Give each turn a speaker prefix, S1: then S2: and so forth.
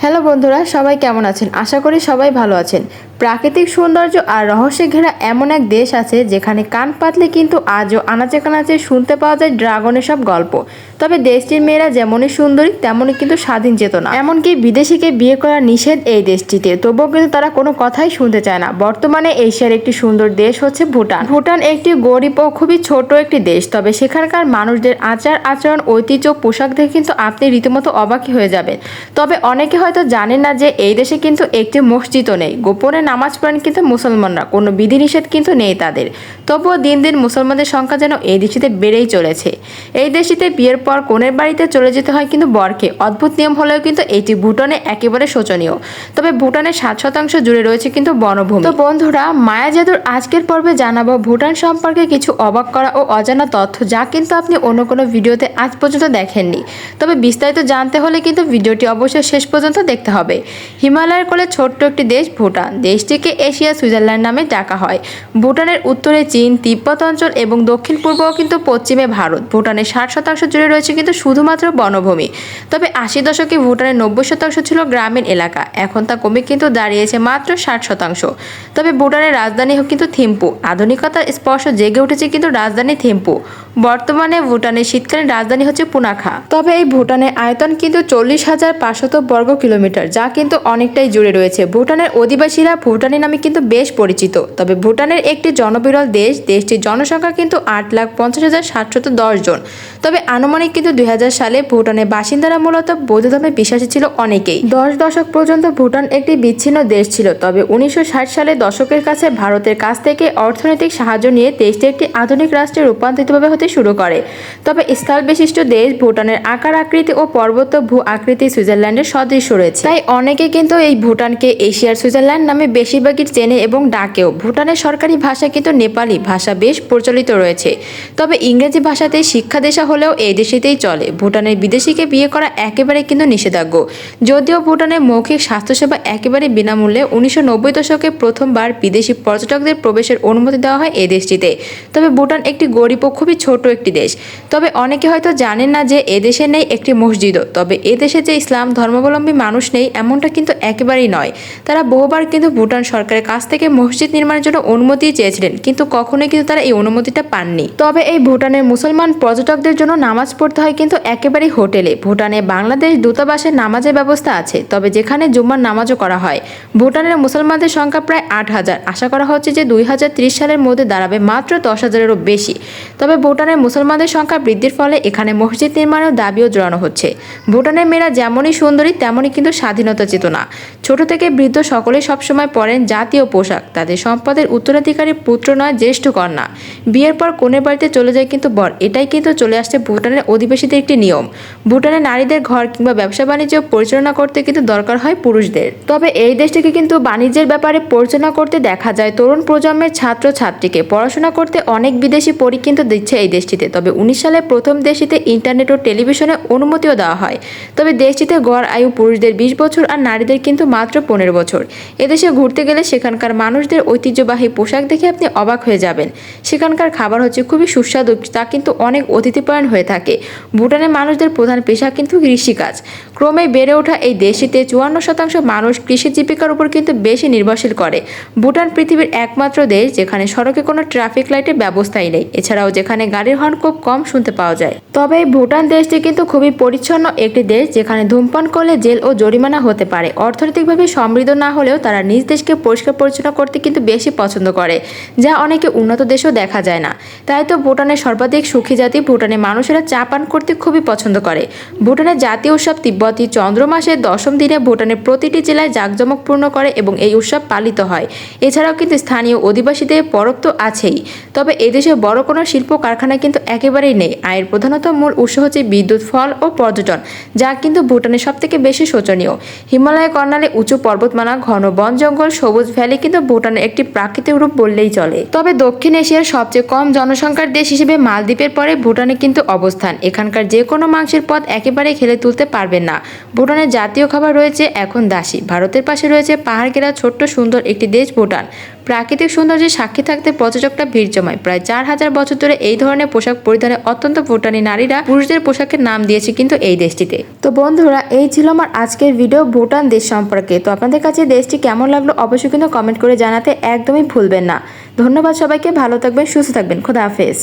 S1: Hello বন্ধুরা সবাই কেমন আছেন? আশা করি সবাই ভালো আছেন। প্রাকৃতিক সৌন্দর্য আর রহস্যে ঘেরা এমন এক দেশ আছে যেখানে কান পাতলে কিন্তু আজও আনাচে কানাচে শুনতে পাওয়া যায় ড্রাগনের সব গল্প। তবে দেশটির মেয়েরা যেমনই সুন্দরী, তেমনই কিন্তু স্বাধীন চেতনা। এমনকি বিদেশিকে বিয়ে করা নিষেধ এই দেশটিতে, তবুও কিন্তু তারা কোনো কথাই শুনতে চায় না। বর্তমানে এশিয়ার একটি সুন্দর দেশ হচ্ছে ভুটান। ভুটান একটি গরিব ও খুবই ছোট একটি দেশ, তবে সেখানকার মানুষদের আচার আচরণ, ঐতিহ্য পোশাক দেখে কিন্তু আপনি রীতিমতো অবাকই হয়ে যাবেন। তবে অনেকে হয়তো জানেন না যে এই দেশে কিন্তু একটি মসজিদও নেই। গোপনে নামাজ পড়েন কিন্তু মুসলমানরা, কোনো বিধিনিষেধ কিন্তু নেই তাদের। তবুও দিন দিন মুসলমানদের সংখ্যা যেন এই দেশটিতে বেড়েই চলেছে। এই দেশটিতে বিয়ের পর কনের বাড়িতে চলে যেতে হয় কিন্তু বরকে। অদ্ভুত নিয়ম হলেও কিন্তু এটি ভুটানে একেবারে শোচনীয়। তবে ভুটানের সাত শতাংশ জুড়ে রয়েছে কিন্তু বনভূমি। তো বন্ধুরা, মায়া জাদুর আজকের পর্বে জানাব ভুটান সম্পর্কে কিছু অবাক করা ও অজানা তথ্য যা কিন্তু আপনি অন্য কোনো ভিডিওতে আজ পর্যন্ত দেখেননি। তবে বিস্তারিত জানতে হলে কিন্তু ভিডিওটি অবশ্যই শেষ পর্যন্ত দেখতে হবে। হিমালয়ের কোলে ছোট্ট একটি দেশ ভুটান। দেশটিকে এশিয়া সুইজারল্যান্ড নামে ডাকা হয়। ভুটানের উত্তরে চীন, তিব্বত অঞ্চল এবং দক্ষিণ পূর্ব কিন্তু পশ্চিমে ভারত। ভুটানের ষাট শতাংশ জুড়ে রয়েছে কিন্তু শুধুমাত্র বনভূমি। তবে আশি দশকে ভুটানের নব্বই শতাংশ ছিল গ্রামীণ এলাকা। এখন তা কমে কিন্তু দাঁড়িয়েছে মাত্র ষাট শতাংশ। তবে ভুটানের রাজধানী কিন্তু থিম্পু। আধুনিকতার স্পর্শ জেগে উঠেছে কিন্তু রাজধানী থিম্পু। বর্তমানে ভুটানের শীতকালীন রাজধানী হচ্ছে পুনাখা। তবে এই ভুটানের আয়তন কিন্তু চল্লিশ হাজার পাঁচশত বর্গ কিলোমিটার, যা কিন্তু অনেকটাই জুড়ে রয়েছে। ভুটানের অধিবাসীরা ভুটানি নামে কিন্তু বেশ পরিচিত। তবে ভুটানের একটি জনবিরল দেশ, দেশটির জনসংখ্যা কিন্তু আট লাখ পঞ্চাশ হাজার সাতশত দশ জন। তবে আনুমানিক কিন্তু দুই হাজার সালে ভুটানের বাসিন্দারা মূলত বৌদ্ধ ধর্মে বিশ্বাসী ছিল অনেকেই। দশ দশক পর্যন্ত ভুটান একটি বিচ্ছিন্ন দেশ ছিল, তবে উনিশশো ষাট সালে দশকের কাছে ভারতের কাছ থেকে অর্থনৈতিক সাহায্য নিয়ে দেশটি একটি আধুনিক রাষ্ট্রে রূপান্তরিতভাবে হতে শুরু করে। তবে স্থল বিশিষ্ট দেশ ভুটানের আকার, আকৃতি ও পর্বত ভূ আকৃতি সুইজারল্যান্ডের সদৃশ্য রয়েছে। তাই অনেকে কিন্তু এই ভুটানকে এশিয়ার সুইজারল্যান্ড নামে বেশিরভাগই চেনে এবং ডাকেও। ভুটানের সরকারি ভাষা কিন্তু নেপালি ভাষা বেশ প্রচলিত রয়েছে। তবে ইংরেজি ভাষাতেই শিক্ষা দেশা হলেও এই দেশেতেই চলে। ভুটানের বিদেশিকে বিয়ে করা একেবারে কিন্তু নিষেধাজ্ঞ। যদিও ভুটানের মৌখিক স্বাস্থ্যসেবা একেবারে বিনামূল্যে উনিশশো নব্বই দশকে প্রথমবার বিদেশি পর্যটকদের প্রবেশের অনুমতি দেওয়া হয় এই দেশটিতে। তবে ভুটান একটি গরিব ও খুবই ছোট একটি দেশ। তবে অনেকে হয়তো জানেন না যে এদেশে নেই একটি মসজিদও। তবে এদেশে যে ইসলাম ধর্মাবলম্বী মানুষ নেই এমনটা কিন্তু একেবারেই নয়। তারা বহুবার কিন্তু ভুটান সরকারের কাছ থেকে মসজিদ নির্মাণের জন্য অনুমতি চেয়েছিলেন, কিন্তু কখনোই কিন্তু তারা এই অনুমতিটা পাননি। তবে এই ভুটানের মুসলমান পর্যটকদের জন্য নামাজ পড়তে হয় কিন্তু একেবারেই হোটেলে। ভুটানে বাংলাদেশ দূতাবাসের নামাজের ব্যবস্থা আছে, তবে যেখানে জুম্মার নামাজও করা হয়, ভুটানের মুসলমানদের সংখ্যা প্রায় আট হাজার। আশা করা হচ্ছে যে দুই হাজার ত্রিশ সালের মধ্যে দাঁড়াবে মাত্র দশ হাজারেরও বেশি। তবে ভুটানের মুসলমানদের সংখ্যা বৃদ্ধির ফলে এখানে মসজিদ নির্মাণের দাবিও জড়ানো হচ্ছে। ভুটানের মেয়েরা যেমনই সুন্দরী, তেমনই কিন্তু স্বাধীনতা চেতনা ছোট থেকে বৃদ্ধ সকলেই সবসময় পরেন জাতীয় পোশাক। তাদের সম্পদের উত্তরাধিকারী পুত্র নয়, জ্যেষ্ঠ কন্যা। বিয়ের পর কনের বাড়িতে চলে যায় কিন্তু বর। এটাই কিন্তু চলে আসছে ভুটানের অধিবাসীদের একটি নিয়ম। ভুটানের নারীদের ঘর কিংবা ব্যবসা বাণিজ্য পরিচালনা করতে কিন্তু দরকার হয় পুরুষদের। তবে এই দেশটিকে কিন্তু বাণিজ্যের ব্যাপারে পরিচালনা করতে দেখা যায়। তরুণ প্রজন্মের ছাত্র ছাত্রীকে পড়াশোনা করতে অনেক বিদেশি পরী কিন্তু দিচ্ছে এই দেশটিতে। তবে উনিশ সালে প্রথম দেশটিতে ইন্টারনেট ও টেলিভিশনে অনুমতিও দেওয়া হয়। তবে দেশটিতে গড় আয়ু পুরুষদের বিশ বছর আর নারীদের কিন্তু মাত্র পনেরো বছর। এদেশে ঘুরতে গেলে সেখানকার মানুষদের ঐতিহ্যবাহী পোশাক দেখে আপনি অবাক হয়ে যাবেন। সেখানকার খাবার হচ্ছে খুবই সুস্বাদু, তা কিন্তু অনেক অতিথিপরায়ণ হয়ে থাকে। ভুটানের মানুষদের প্রধান পেশা কিন্তু কৃষিকাজ। ক্রমে বেড়ে ওঠা এই দেশটিতে চুয়ান্ন শতাংশ মানুষ কৃষি জীবিকার উপর কিন্তু বেশি নির্ভরশীল করে। ভুটান পৃথিবীর একমাত্র দেশ যেখানে সড়কে কোনো ট্রাফিক লাইটের ব্যবস্থাই নেই। এছাড়াও যেখানে গাড়ির হর্ন খুব কম শুনতে পাওয়া যায়। তবে ভুটান দেশটি কিন্তু খুবই পরিচ্ছন্ন একটি দেশ যেখানে ধূমপান করলে জেল ও জরিমানা হতে পারে। অর্থনৈতিকভাবে সমৃদ্ধ না হলেও তারা নিজ দেশকে পরিষ্কার পরিচ্ছন্ন করতে কিন্তু বেশি পছন্দ করে, যা অনেকে উন্নত দেশেও দেখা যায় না। তাই তো ভুটানের সর্বাধিক সুখী জাতি ভুটানের মানুষেরা চা পান করতে খুবই পছন্দ করে। ভুটানের জাতীয় উৎসব তিব্বতী চন্দ্র মাসের দশম দিনে ভুটানের প্রতিটি জেলায় জাঁকজমকপূর্ণ করে এবং এই উৎসব পালিত হয়। এছাড়াও কিন্তু স্থানীয় অধিবাসীদের পরব তো আছেই। তবে এদেশে বড় কোনো শিল্প কারখানা কিন্তু একেবারেই নেই। আয়ের প্রধানত মূল উৎস হচ্ছে বিদ্যুৎ, ফল ও পর্যটন, যা কিন্তু ভুটানের সব থেকে বেশি শোচনীয়। হিমালয় কর্নালে উঁচু পর্বতমালা, ঘন বন জঙ্গল সবুজ ভ্যালি কিন্তু ভুটানের একটি প্রাকৃতিক রূপ বললেই চলে। তবে দক্ষিণ এশিয়ার সবচেয়ে কম জনসংখ্যার দেশ হিসেবে মালদ্বীপের পরে ভুটানে কিন্তু অবস্থান। এখানকার যে কোনো মাংসের পথ একেবারে খেলে তুলতে পারবেন না। ভুটানের জাতীয় খাবার রয়েছে এখন দাসী। ভারতের পাশে রয়েছে পাহাড় ঘেরা ছোট্ট সুন্দর একটি দেশ ভুটান। প্রাকৃতিক সৌন্দর্যের সাক্ষী থাকতে পর্যটকরা ভিড় জমায়। প্রায় চার হাজার বছর ধরে এই ধরনের পোশাক পরিধানে অত্যন্ত ভুটানি নারীরা পুরুষদের পোশাকের নাম দিয়েছে কিন্তু এই দেশটিতে। তো বন্ধুরা, এই ছিল আমার আজকের ভিডিও ভুটান দেশ সম্পর্কে। তো আপনাদের কাছে দেশটি কেমন লাগল অবশ্যই কিন্তু কমেন্ট করে জানাতে একদমই ভুলবেন না। ধন্যবাদ সবাইকে, ভালো থাকবেন, সুস্থ থাকবেন। খোদা হাফেজ।